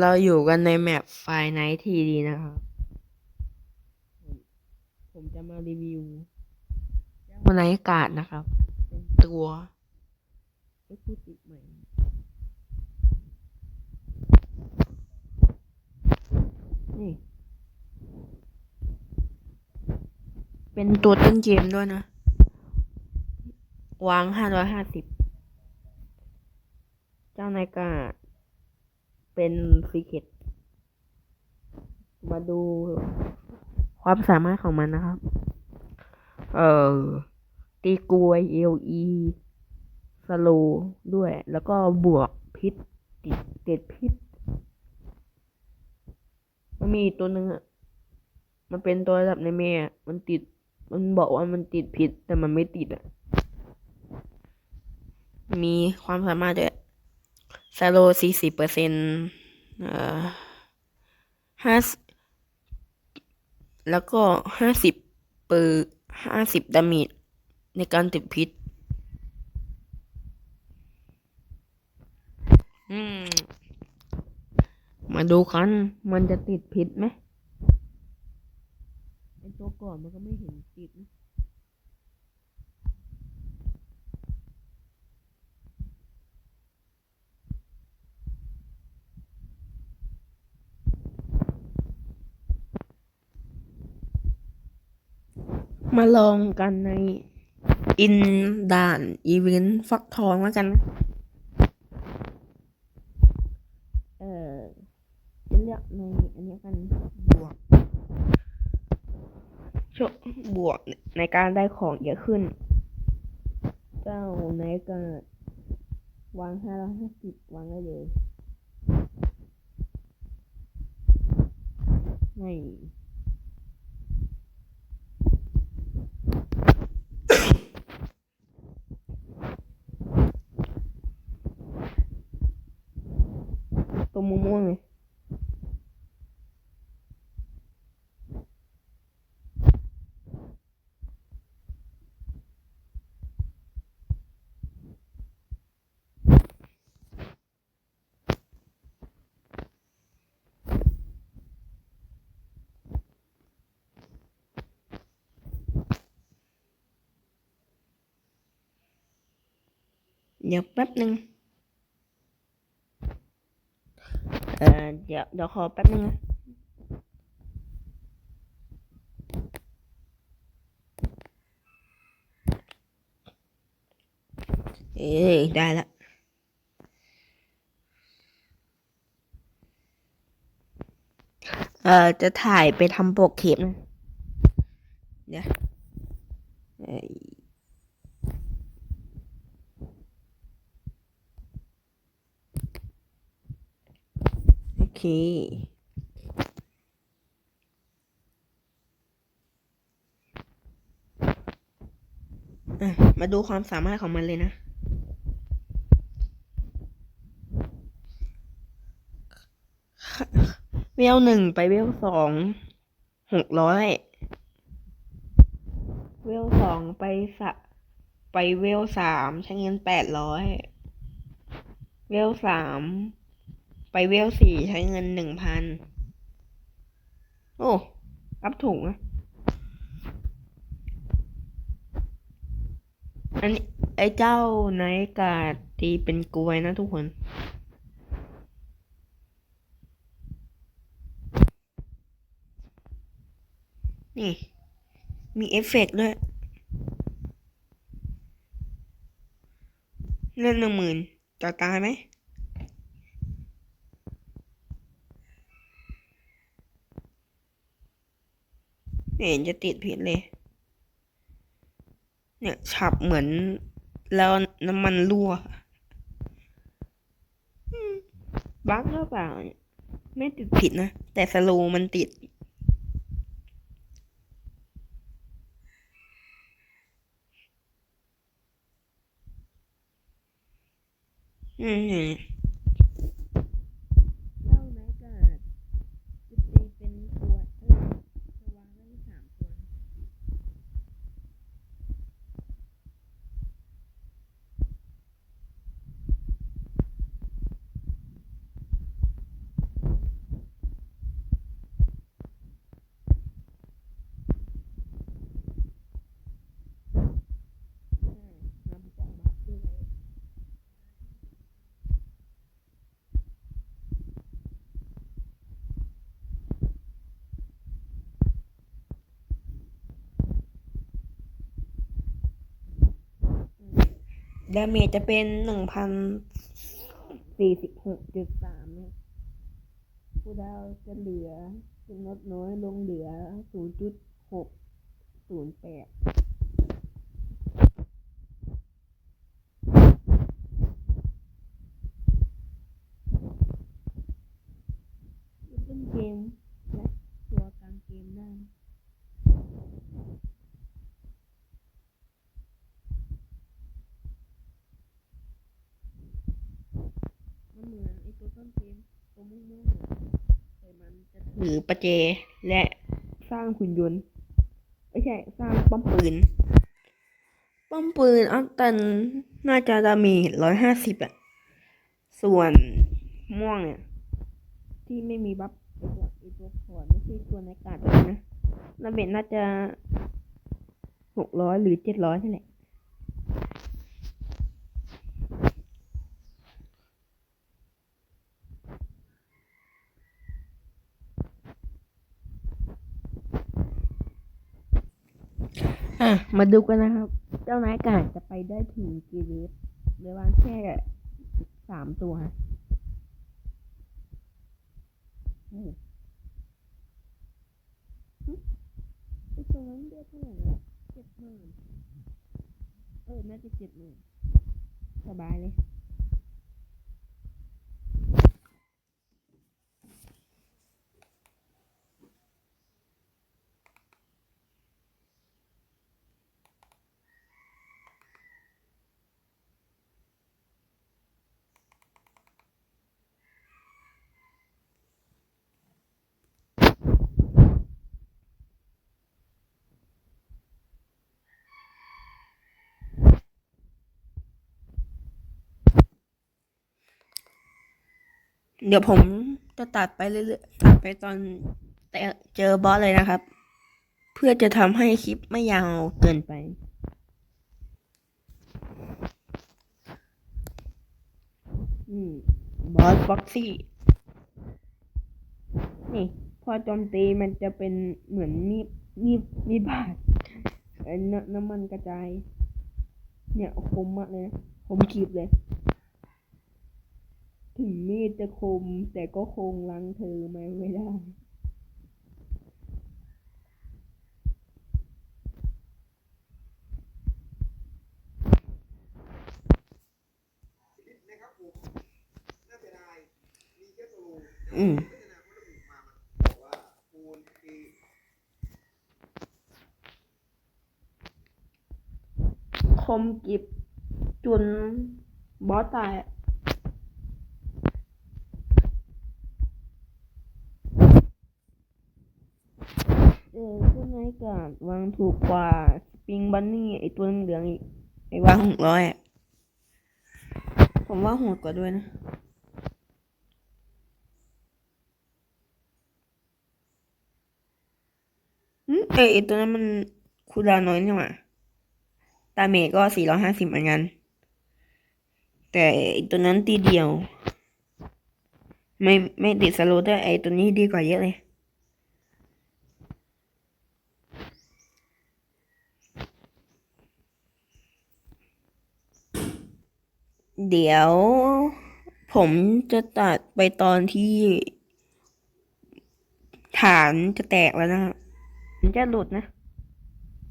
เราอยู่กันในแมปไฟไนท์ทีดีนะครับผมผมจะมารีวิวเจ้าไนท์การ์ดนะครับ เป็นตัวเอ็กซ์คลูซีฟใหม่นี่ เป็นตัวต้นเกมด้วยนะ วางห้าร้อยห้าสิบ เจ้านายกา เป็นซีเคตมาดูความสามารถของมันนะครับ เอ่อ ตีกลวยเอลีสโลด้วย แล้วก็บวกพิษติดติดพิษ มันมีตัวหนึ่งอะ มันเป็นตัวระดับในเมยอะมันติด มันบอกว่ามันติดพิษแต่มันไม่ติดอะ มีความสามารถด้วย สโลสี่สิบเปอร์เซ็นต์ห้าแล้วก็ห้าสิบเปอร์ห้าสิบดาเมจในการติดพิษ อืม มาดูกัน มันจะติดพิษไหมไอตัวก่อนมันก็ไม่เห็นติดนะ มาลองกันในอินด่านอีเวนต์ฟักทองแล้วกัน เออจะเลือกในอันนี้กันบวกชบวกในการได้ของเยอะขึ้น เจ้าในก็วางห้าร้อยห้าสิบวางได้เลยไม่ ตัวม่วงๆเลย เดี๋ยวเดี๋ยวขอแป๊บนึงนะเอ้ยได้ละเอ่อจะถ่ายไปทำโปกเข็มนะเดี๋ยวเอ้ยโอเค อะ มาดูความสามารถของมันเลยนะ เวลหนึ่งไปเวลสองหกร้อยเวลสองไปสะไปเวลสามใช้เงินแปดร้อยเวลสาม ไปเวลสี่ใช้เงินหนึ่งพัน โอ้รับถูกนะอันนี้ไอ้เจ้าไนกาดตีเป็นกลวยนะทุกคน นี่ มีเอฟเฟกต์ด้วยเล่นหนึ่งหมื่นจะตายไหม เห็นจะติดผิดเลย เนี่ยฉับเหมือนแล้วน้ำมันรั่วบั๊กหรือเปล่า ไม่ติดผิดนะ แต่สโลว์มันติด อืมเล่าไหมกาดจะตีเป็นตัวเอ้ยจะวางได้สามตัว เดาเมจจะเป็นหนึ่งพันสี่สิบหกจุดสามผู้ดาวจะเหลือจะลดน้อยลงเหลือศูนย์จุดหกศูนย์แปดเล่นเกมและตัวกลางเกมได้ มันเหมือนไอตัวต้นเก มุ่งมั่นแต่มันจะถือประเจและสร้างหุ่นยนต์ไม่ใช่สร้างป้อมปืน ป้อมปืนอัลตันน่าจะดามจร้อยห้าสิบอะส่วนม่วงเนี่ย ที่ไม่มีบัฟไอตัวไอตัวขอนไม่ใช่ตัวในกาดนะดาเมจน่าจะหกร้อยหรือเจ็ดร้อยนั่นแหละ อะมาดูกันนะครับ เจ้านายกาจะไปได้ถึงกี่เวฟเหลือวันแค่สามตัวฮะโอ้หึไอตัวนั้นเรียกเท่าไหร่นะเจ็ดหมื่นเออ น่าจะเจ็ดหมื่นสบายเลย เดี๋ยวผมจะตัดไปเรื่อยๆตัดไปตอนแต่เจอบอสเลยนะครับ เพื่อจะทำให้คลิปไม่ยาวเกินไป อืมบอสฟ็อกซี่ นี่ พอโจมตีมันจะเป็นเหมือนมีดมีดมีบาดไอ้น้ำน้ำมันกระจาย เนี่ยคมมากเลยนะคมขีบเลย ถึงมีดจะคม แต่ก็คงล้างเธอม่ไม่ได้น่าเสียดายมีแค่โซโลอืมพัฒนาคนอื่นมามันบอกว่าปูนคือคมกิบจนบอสตายอะเออ ขึ้นไงกับวางถูกกว่าสปริงบันนี่ไอตัวเหลืองอีกไอวางหกร้อยผมว่าโหดกว่าด้วยนะอืมเอยไอตัวนั้นมันคูลดาน้อยนี่หว่าดาเมก็สี่ร้อยห้าสิบเหมือนกัน แต่ไอตัวนั้นตีเดียว ไม่ไม่ติดสโลว์ด้วยไอตัวนี้ดีกว่าเยอะเลย เดี๋ยวผมจะตัดไปตอนที่ ฐานจะแตกแล้วนะครับมันจะหลุดนะ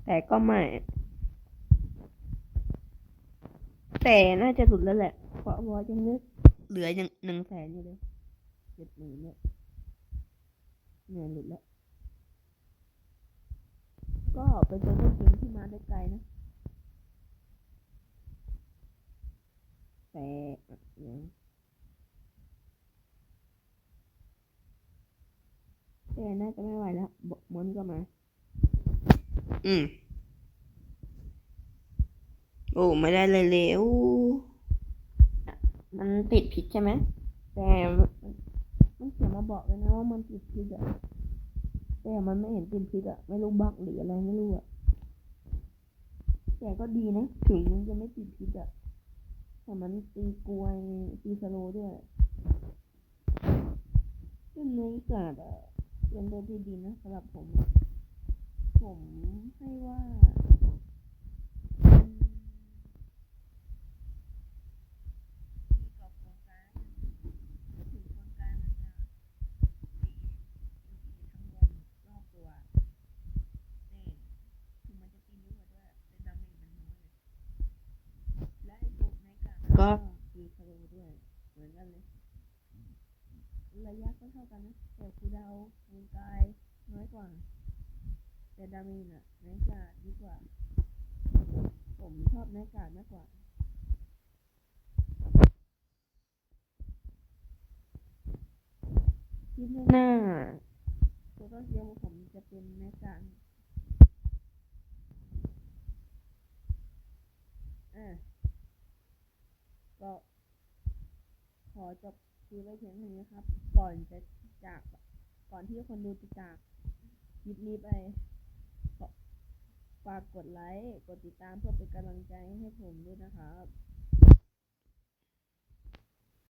แต่ก็ไม่ แต่น่าจะหลุดแล้วแหละ เพราะว่ายังนึกเหลือยังหนึ่งแสนอยู่เลยเจ็ดหมื่นเนี่ยเนี่ยหลุดแล้ว ก็เป็นตัวเล่นเกมที่มาได้ไกลนะ แต่เดี๋ยวแต่น่าจะไม่ไหวแล้วบอกมอนก็มา อืม โอ้ ไม่ได้เลยเร็วมันติดพิษใช่ไหม แต่มันมันเขียนมาบอกเลยนะว่ามันติดพิษอะแต่มันไม่เห็นติดพิษอะไม่รู้บักหรืออะไรไม่รู้อะแต่ก็ดีนะ ถึงมันจะไม่ติดพิษอะ แต่มันตีกลวยตีสโลด้วยซึ่งในกาดอะเป็นตัวที่ดีนะสำหรับผม ผมให้ว่า กันเลยระยะก็เท่ากันนะแต่คูลดาวน์คูณกายน้อยกว่า แต่ดาเมจอะไนท์การ์ดดีกว่า ผมชอบไนท์การ์ดมากกว่าคลิปหน้าตัวต้นเสียงของผมจะเป็นไนท์การ์ดอะก็ ขอ จบคลิปไว้เพียงเท่านี้ครับ ก่อนจะจาก ก่อนที่คนดูจะจากคลิปนี้ไปฝากกดไลค์ กดติดตามเพื่อเป็นกำลังใจให้ผมด้วยนะครับ